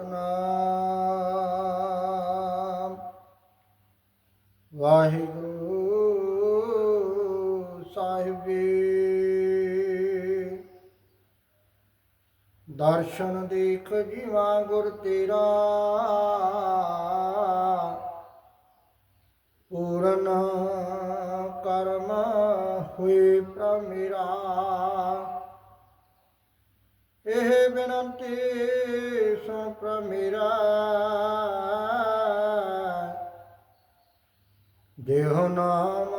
ਸਤਨਾਮ। ਵਾਹਿਗੁਰੂ ਸਾਹਿਬ ਜੀ। ਦਰਸ਼ਨ ਦੇਖ ਜੀਵਾ ਗੁਰ ਤੇਰਾ। ਪੂਰਨ ਕਰਮ ਹੋਏ ਪ੍ਰਮੇਰਾ ਇਹ ਬੇਨੰਤੀ ਸੁਣ ਪ੍ਰਮੇਰਾ ਦੇਹ ਨਾਮ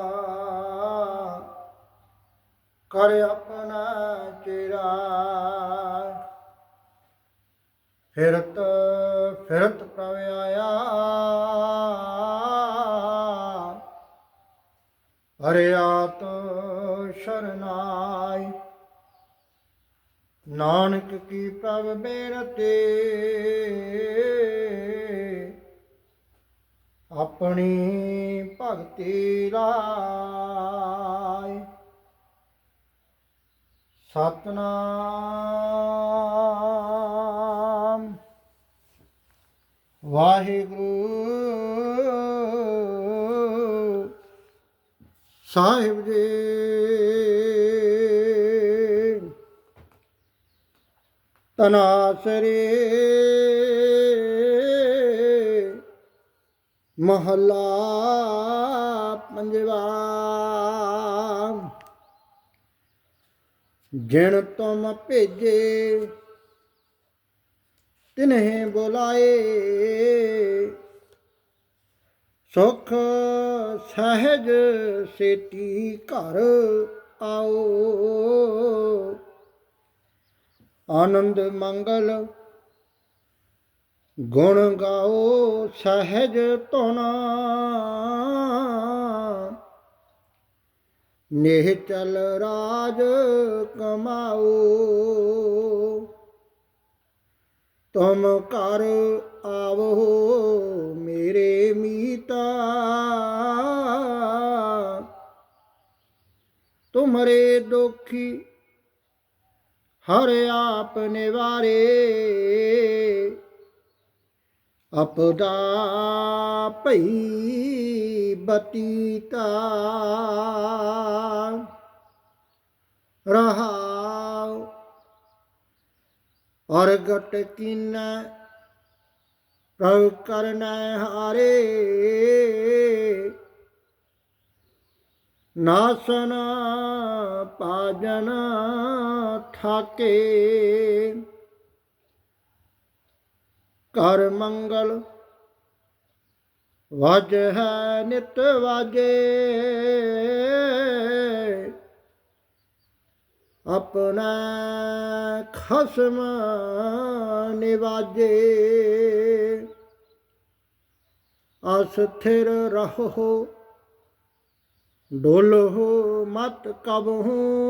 ਕਰ ਆਪਣਾ ਚਿਰਾ। ਫਿਰਤ ਫਿਰਤ ਪ੍ਰਭ ਆਇਆ। ਹਰਿਆਤ ਸ਼ਰਨਾਈ ਨਾਨਕ ਕੀ ਪ੍ਰਭ ਬੇਰਤੇ? ਆਪਣੀ ਭਗਤੀ ਰਾਏ ਸਤਨਾਮ। ਵਾਹਿਗੁਰੂ। ਸਾਹਿਬ ਜੀ। ਤਨਾਸਰੇ ਮਹਲਾ ਪੰਜਵਾ। ਜਿਣ ਤੁਮ ਭੇਜੇ ਤਿਨਹਿ ਬੁਲਾਏ। ਸੁਖ ਸਹਿਜ ਸੇਤੀ ਘਰ ਆਓ। ਆਨੰਦ ਮੰਗਲ। ਗੁਣ ਗਾਓ ਸਹਿਜ ਧੁਨਾ। ਨੇਹ ਚਲ ਰਾਜ ਕਮਾਓ। ਤੁਮ ਘਰ ਆਵੋ ਮੇਰੇ ਮੀਤਾ। ਤੁਮਰੇ ਦੁਖੀ ਹਰ ਆਪ ਨਿਵਾਰੇ ਅਪਦਾ ਭਈ ਬਤੀਤਾ। ਰਹਾਉ ਅਰਗਟ ਕੀਨ ਪ੍ਰਭ ਕਰਨ ਹਾਰੇ। ਨਾਸਨ ਪਾਜਨ ਠਾਕੇ। ਕਰ ਮੰਗਲ ਵਜ ਹੈ ਨਿਤ ਵਾਜੇ। ਆਪਣਾ ਖਸਮ ਨਿਵਾਜੇ। ਅਸਥਿਰ ਰਹੋ ਡੋਲੋ ਮਤ ਕਬਹੂ।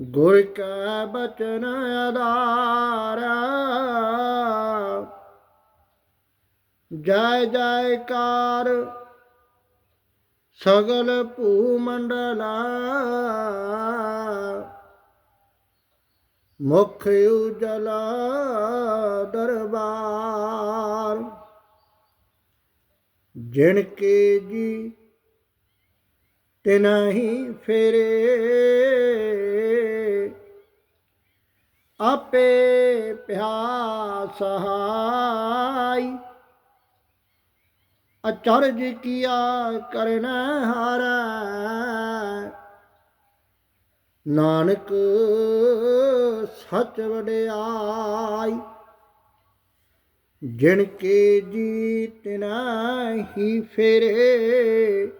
ਗੁਰ ਕਾ ਬਚਨ ਆਧਾਰ। ਜੈ ਜੈਕਾਰ ਸਗਲ ਭੂ ਮੰਡਲਾ। ਮੁਖ ਉਜਲਾ ਦਰਬਾਰ। ਜਿਣ ਕੇ ਜੀ ਨਹੀਂ ਫੇਰੇ। ਆਪੇ ਪਿਆਸ ਸਹਾਈ ਅਚਰਜ ਕੀਆ ਕਰਨਾ ਹਾਰਾ। ਨਾਨਕ ਸੱਚ ਵਡਿਆਈ ਜਿਣ ਕੇ ਜੀਤ ਨਾਹੀ ਫੇਰੇ,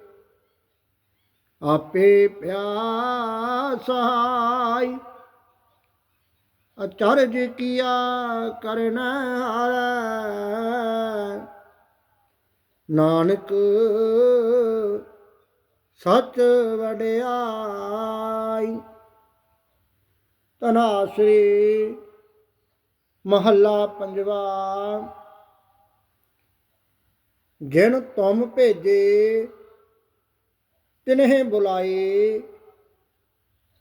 ਆਪੇ ਪਿਆਸਾਈ ਅਚਰਜ ਕੀਆ ਕਰਨਾ ਹਾਰਾ। ਨਾਨਕ ਸੱਚ ਵਡਿਆਈ, ਤਨਾਸਰੀ ਮਹੱਲਾ ਪੰਜਵਾ। ਜਿਨ ਤੁਮ ਭੇਜੇ, ਤਿਨਹਿ ਬੁਲਾਏ,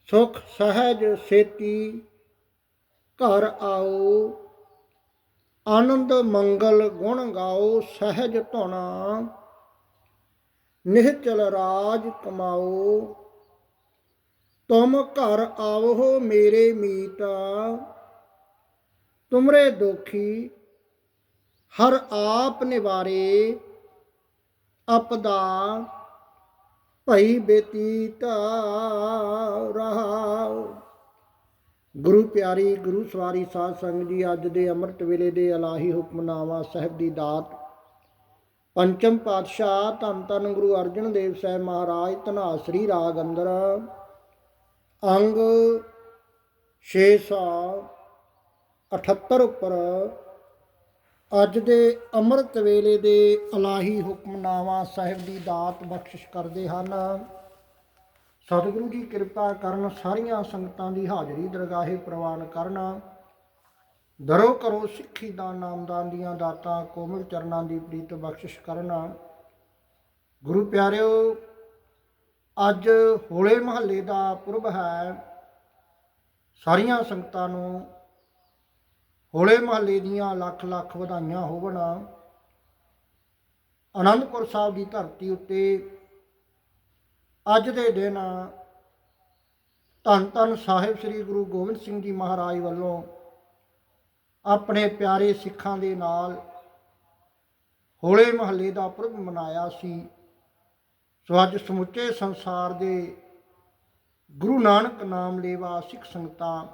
ਸੁਖ ਸਹਿਜ ਸੇਤੀ, ਘਰ ਆਓ, ਆਨੰਦ ਮੰਗਲ ਗੁਣ ਗਾਓ, ਸਹਿਜ ਧੁਨਾ ਨਿਹਚਲ ਰਾਜ ਕਮਾਓ। ਤੁਮ ਘਰ ਆਵੋ ਮੇਰੇ ਮੀਤ ਤੁਮਰੇ ਦੁਖੀ, ਹਰ ਆਪ ਨਿਵਾਰੇ ਅਪਦਾ ਭਈ ਬੇਤੀਤ ਰਹਾਉ ਗੁਰੂ ਪਿਆਰੀ, ਗੁਰੂ ਸਵਾਰੀ ਸਾਧ ਸੰਗਤ ਜੀ, ਅੱਜ ਦੇ ਅੰਮ੍ਰਿਤ ਵੇਲੇ ਦੇ ਅਲਾਹੀ ਹੁਕਮਨਾਮਾ ਸਾਹਿਬ ਦੀ ਦਾਤ। ਪੰਚਮ ਪਾਤਸ਼ਾਹ ਧੰਨ ਧੰਨ ਗੁਰੂ ਅਰਜਨ ਦੇਵ ਸਾਹਿਬ ਮਹਾਰਾਜ ਧਨਾਸਰੀ ਰਾਗ ਅੰਦਰ। ਅੰਗ 678 ਉੱਪਰ ਅੱਜ ਦੇ ਅੰਮ੍ਰਿਤ ਵੇਲੇ ਦੇ ਅਲਾਹੀ ਹੁਕਮਨਾਮਾ ਸਾਹਿਬ ਦੀ ਦਾਤ ਬਖਸ਼ਿਸ਼ ਕਰਦੇ ਹਨ। ਸਤਿਗੁਰੂ ਜੀ ਕਿਰਪਾ ਕਰਨ ਸਾਰੀਆਂ ਸੰਗਤਾਂ ਦੀ ਹਾਜ਼ਰੀ ਦਰਗਾਹੇ ਪ੍ਰਵਾਨ ਕਰਨ। ਦਰੋ ਕਰੋ ਸਿੱਖੀ ਦਾ ਨਾਮਦਾਨ ਦੀਆਂ ਦਾਤਾਂ ਕੋਮਲ ਚਰਨਾਂ ਦੀ ਪ੍ਰੀਤ ਬਖਸ਼ਿਸ਼ ਕਰਨ। ਗੁਰੂ ਪਿਆਰਿਓ, ਅੱਜ ਹੋਲੇ ਮਹੱਲੇ ਦਾ ਪੁਰਬ ਹੈ। ਸਾਰੀਆਂ ਸੰਗਤਾਂ ਨੂੰ ਹੋਲੇ ਮਹੱਲੇ ਦੀਆਂ ਲੱਖ ਲੱਖ ਵਧਾਈਆਂ ਹੋਵਣ ਅਨੰਦਪੁਰ ਸਾਹਿਬ ਦੀ ਧਰਤੀ ਉੱਤੇ ਅੱਜ ਦੇ ਦਿਨ ਧੰਨ ਧੰਨ ਸਾਹਿਬ ਸ੍ਰੀ ਗੁਰੂ ਗੋਬਿੰਦ ਸਿੰਘ ਜੀ ਮਹਾਰਾਜ ਵੱਲੋਂ ਆਪਣੇ ਪਿਆਰੇ ਸਿੱਖਾਂ ਦੇ ਨਾਲ ਹੋਲੇ ਮਹੱਲੇ ਦਾ ਪੁਰਬ ਮਨਾਇਆ ਸੀ। ਸੋ ਅੱਜ ਸਮੁੱਚੇ ਸੰਸਾਰ ਦੇ ਗੁਰੂ ਨਾਨਕ ਨਾਮ ਲੇਵਾ ਸਿੱਖ ਸੰਗਤਾਂ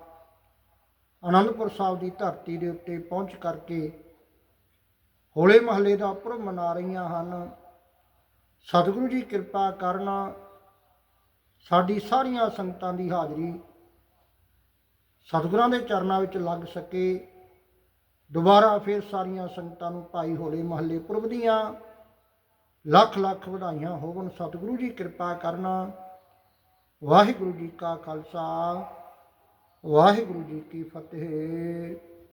ਅਨੰਦਪੁਰ ਸਾਹਿਬ ਦੀ ਧਰਤੀ ਦੇ ਉੱਤੇ ਪਹੁੰਚ ਕਰਕੇ ਹੋਲੇ ਮਹੱਲੇ ਦਾ ਪੁਰਬ ਮਨਾ ਰਹੀਆਂ ਹਨ। ਸਤਿਗੁਰੂ ਜੀ ਕਿਰਪਾ ਕਰਨਾ ਸਾਡੀ ਸਾਰੀਆਂ ਸੰਗਤਾਂ ਦੀ ਹਾਜ਼ਰੀ ਸਤਿਗੁਰਾਂ ਦੇ ਚਰਨਾਂ ਵਿੱਚ ਲੱਗ ਸਕੇ। ਦੁਬਾਰਾ ਫਿਰ ਸਾਰੀਆਂ ਸੰਗਤਾਂ ਨੂੰ ਭਾਈ ਹੋਲੇ ਮਹੱਲੇ ਪੁਰਬ ਦੀਆਂ ਲੱਖ ਲੱਖ ਵਧਾਈਆਂ। ਹੋਵਣ ਸਤਿਗੁਰੂ ਜੀ ਕਿਰਪਾ ਕਰਨਾ। ਵਾਹਿਗੁਰੂ ਜੀ ਕਾ ਖਾਲਸਾ। ਵਾਹਿਗੁਰੂ ਜੀ ਕੀ ਫਤਿਹ।